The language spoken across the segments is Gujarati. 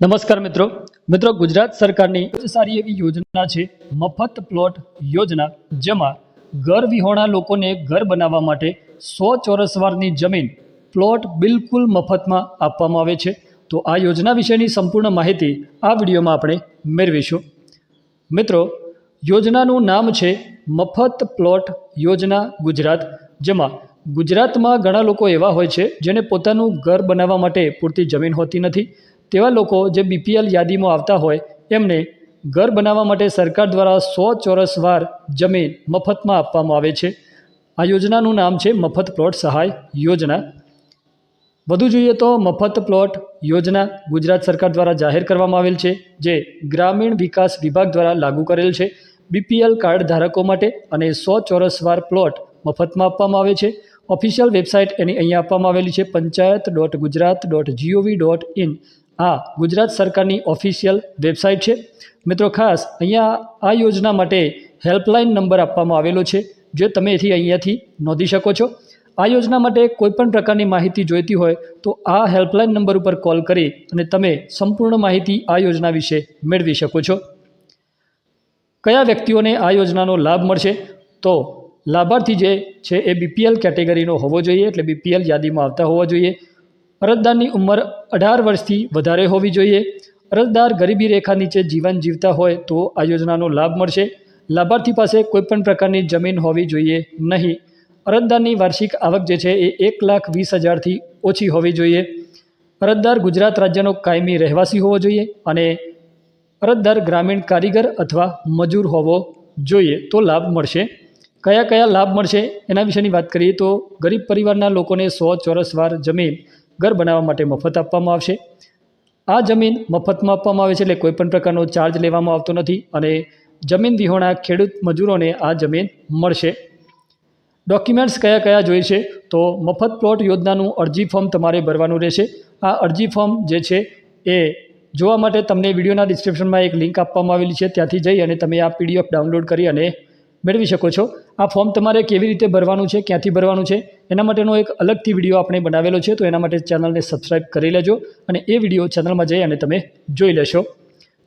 નમસ્કાર મિત્રો. મિત્રો, ગુજરાત સરકારની સારી એવી યોજના છે, મફત પ્લોટ યોજના, જેમાં ઘર વિહોણા લોકોને ઘર બનાવવા માટે સો ચોરસવારની જમીન પ્લોટ બિલકુલ મફતમાં આપવામાં આવે છે. તો આ યોજના વિશેની સંપૂર્ણ માહિતી આ વિડીયોમાં આપણે મેળવીશું. મિત્રો, યોજનાનું નામ છે, મફત પ્લોટ યોજના ગુજરાત, જેમાં ગુજરાતમાં ઘણા લોકો એવા હોય છે, જેને પોતાનું ઘર બનાવવા માટે પૂરતી જમીન હોતી નથી. તેવા લોકો જે બીપીએલ યાદીમાં આવતા હોય, એમને ઘર બનાવવા માટે સરકાર દ્વારા સો ચોરસ વાર જમીન મફતમાં આપવામાં આવે છે. આ યોજનાનું નામ છે મફત પ્લોટ સહાય યોજના. વધુ જોઈએ તો મફત પ્લોટ યોજના ગુજરાત સરકાર દ્વારા જાહેર કરવામાં આવેલ છે, જે ગ્રામીણ વિકાસ વિભાગ દ્વારા લાગુ કરેલ છે. બીપીએલ કાર્ડ ધારકો માટે અને સો ચોરસ વાર પ્લોટ મફતમાં આપવામાં આવે છે. ઓફિશિયલ વેબસાઇટ એની અહીંયા આપવામાં આવેલી છે, panchayat dot Gujarat dot GOV dot in. આ ગુજરાત સરકારની ઓફિશિયલ વેબસાઇટ છે. મિત્રો, ખાસ, અહીંયા આ યોજના માટે હેલ્પલાઇન નંબર આપવામાં આવેલો છે, જે તમે એથી અહીંયાથી નોંધી શકો છો. આ યોજના માટે કોઈપણ પ્રકારની માહિતી જોઈતી હોય, તો આ હેલ્પલાઇન નંબર ઉપર કોલ કરી અને તમે સંપૂર્ણ માહિતી આ યોજના વિશે મેળવી શકો છો. કયા વ્યક્તિઓને આ યોજનાનો લાભ મળશે? તો લાભાર્થી જે છે એ બીપીએલ કેટેગરીનો હોવો જોઈએ, એટલે બીપીએલ યાદીમાં આવતા હોવા જોઈએ. અરજદારની ઉંમર અઢાર વર્ષથી વધારે હોવી જોઈએ. અરજદાર ગરીબી રેખા નીચે જીવન જીવતા હોય તો આ યોજનાનો લાભ મળશે. લાભાર્થી પાસે કોઈપણ પ્રકારની જમીન હોવી જોઈએ નહીં. અરજદારની વાર્ષિક આવક જે છે એ એક લાખ વીસ હજારથી ઓછી હોવી જોઈએ. અરજદાર ગુજરાત રાજ્યનો કાયમી રહેવાસી હોવો જોઈએ અને અરજદાર ગ્રામીણ કારીગર અથવા મજૂર હોવો જોઈએ તો લાભ મળશે. કયા કયા લાભ મળશે એના વિશેની વાત કરીએ તો ગરીબ પરિવારના લોકોને સો ચોરસ વાર જમીન ઘર બનાવવા માટે મફત આપવામાં આવશે. આ જમીન મફતમાં આપવામાં આવે છે એટલે કોઈપણ પ્રકારનો ચાર્જ લેવામાં આવતો નથી અને જમીન વિહોણા ખેડૂત મજૂરોને આ જમીન મળશે. ડોક્યુમેન્ટ્સ કયા કયા જોઈશે તો મફત પ્લોટ યોજનાનું અરજી ફોર્મ તમારે ભરવાનું રહેશે. આ અરજી ફોર્મ જે છે એ જોવા માટે તમને વિડીયોના ડિસ્ક્રિપ્શનમાં એક લિંક આપવામાં આવેલી છે. ત્યાંથી જઈ અને તમે આ પીડીએફ ડાઉનલોડ કરી અને મેળવી શકો છો. આ ફોર્મ તમારે કેવી રીતે ભરવાનું છે, ક્યાંથી ભરવાનું છે, એના માટેનો એક અલગથી વીડિયો આપણે બનાવેલો છે, તો એના માટે ચેનલને સબસ્ક્રાઈબ કરી લેજો અને એ વીડિયો ચેનલમાં જઈ અને તમે જોઈ લેશો.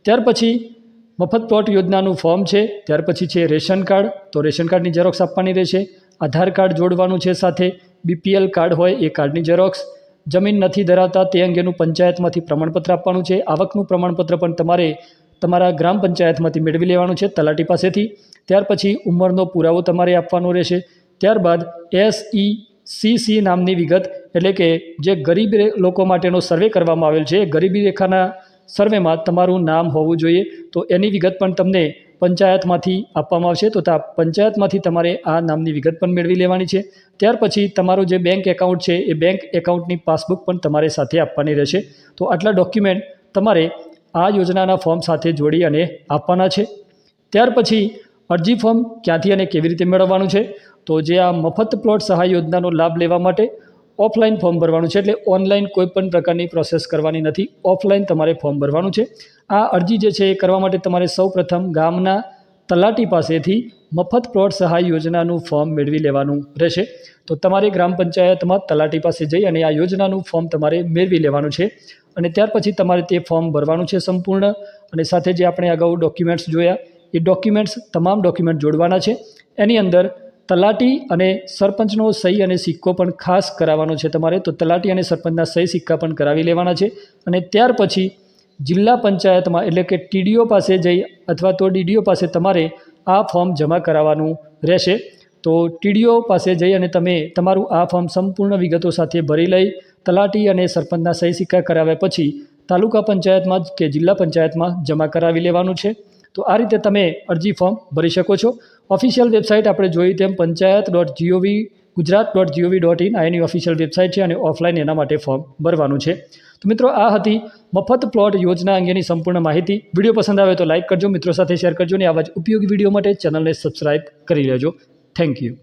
ત્યાર પછી મફત પ્લોટ યોજનાનું ફોર્મ છે, ત્યાર પછી છે રેશન કાર્ડ, તો રેશન કાર્ડની ઝેરોક્સ આપવાની રહેશે. આધાર કાર્ડ જોડવાનું છે સાથે, બીપીએલ કાર્ડ હોય એ કાર્ડની ઝેરોક્સ. જમીન નથી ધરાવતા તે અંગેનું પંચાયતમાંથી પ્રમાણપત્ર આપવાનું છે. આવકનું પ્રમાણપત્ર પણ તમારે તમારા ગ્રામ પંચાયતમાંથી મેળવી લેવાનું છે તલાટી પાસેથી. ત્યાર પછી ઉંમરનો પુરાવો તમારે આપવાનો રહેશે. ત્યારબાદ એસ ઇ સી સી નામની વિગત, એટલે કે જે ગરીબ લોકો માટેનો સર્વે કરવામાં આવેલ છે. ગરીબી રેખાના સર્વેમાં તમારું નામ હોવું જોઈએ. તો એની વિગત પણ તમને પંચાયતમાંથી આપવામાં આવશે. તા, પંચાયતમાંથી તમારે આ નામની વિગત પણ મેળવી લેવાની છે. ત્યાર પછી તમારું જે બેંક એકાઉન્ટ છે, એ બેંક એકાઉન્ટની પાસબુક પણ તમારે સાથે આપવાની રહેશે. તો આટલા ડોક્યુમેન્ટ તમારે આ યોજનાના ફોર્મ સાથે જોડી અને આપવાના છે. ત્યાર પછી અરજી ફોર્મ ક્યાંથી અને કેવી રીતે મેળવવાનું છે? તો જે આ મફત પ્લોટ સહાય યોજનાનો લાભ લેવા માટે ઓફલાઈન ફોર્મ ભરવાનું છે એટલે ઓનલાઈન કોઈ પણ પ્રકારની પ્રોસેસ કરવાની નથી. ઓફલાઈન તમારે ફોર્મ ભરવાનું છે. આ અરજી જે છે એ કરવા માટે તમારે સૌપ્રથમ ગામના તલાટી પાસેથી મફત પ્લોટ સહાય યોજનાનું ફોર્મ મેળવી લેવાનું રહેશે. તો તમારે ગ્રામ પંચાયતમાં તલાટી પાસે જઈ અને આ યોજનાનું ફોર્મ તમારે મેળવી લેવાનું છે. અને ત્યાર પછી તમારે તે ફોર્મ ભરવાનું છે સંપૂર્ણ. અને સાથે જે આપણે અગાઉ ડોક્યુમેન્ટ્સ જોયા, એ ડોક્યુમેન્ટ્સ તમામ ડોક્યુમેન્ટ જોડવાના છે. એની અંદર તલાટી અને સરપંચનો સહી અને સિક્કો પણ ખાસ કરાવવાનો છે તમારે. તો તલાટી અને સરપંચના સહી સિક્કા પણ કરાવી લેવાના છે. અને ત્યાર પછી જિલ્લા પંચાયતમાં એટલે કે ટીડીઓ પાસે જઈ અથવા તો ડીડીઓ પાસે તમારે આ ફોર્મ જમા કરાવવાનું રહેશે. તો ટીડીઓ પાસે જઈ અને તમે તમારું આ ફોર્મ સંપૂર્ણ વિગતો સાથે ભરી લઈ તલાટી અને સરપંચના સહી સિક્કા કરાવ્યા પછી તાલુકા પંચાયતમાં કે જિલ્લા પંચાયતમાં જમા કરાવી લેવાનું છે. તો આ રીતે તમે અરજી ફોર્મ ભરી શકો છો. ઓફિશિયલ વેબસાઇટ આપણે જોઈ તેમ panchayat dot GOV Gujarat dot GOV dot in આ એની ઓફિશિયલ વેબસાઇટ છે અને ઓફલાઈન એના માટે ફોર્મ ભરવાનું છે. તો મિત્રો, આ હતી મફત પ્લોટ યોજના અંગેની સંપૂર્ણ માહિતી. વીડિયો પસંદ આવે તો લાઇક કરજો, મિત્રો સાથે શેર કરજો અને આવા જ ઉપયોગી વીડિયો માટે ચેનલને સબસ્ક્રાઇબ કરી લેજો. Thank you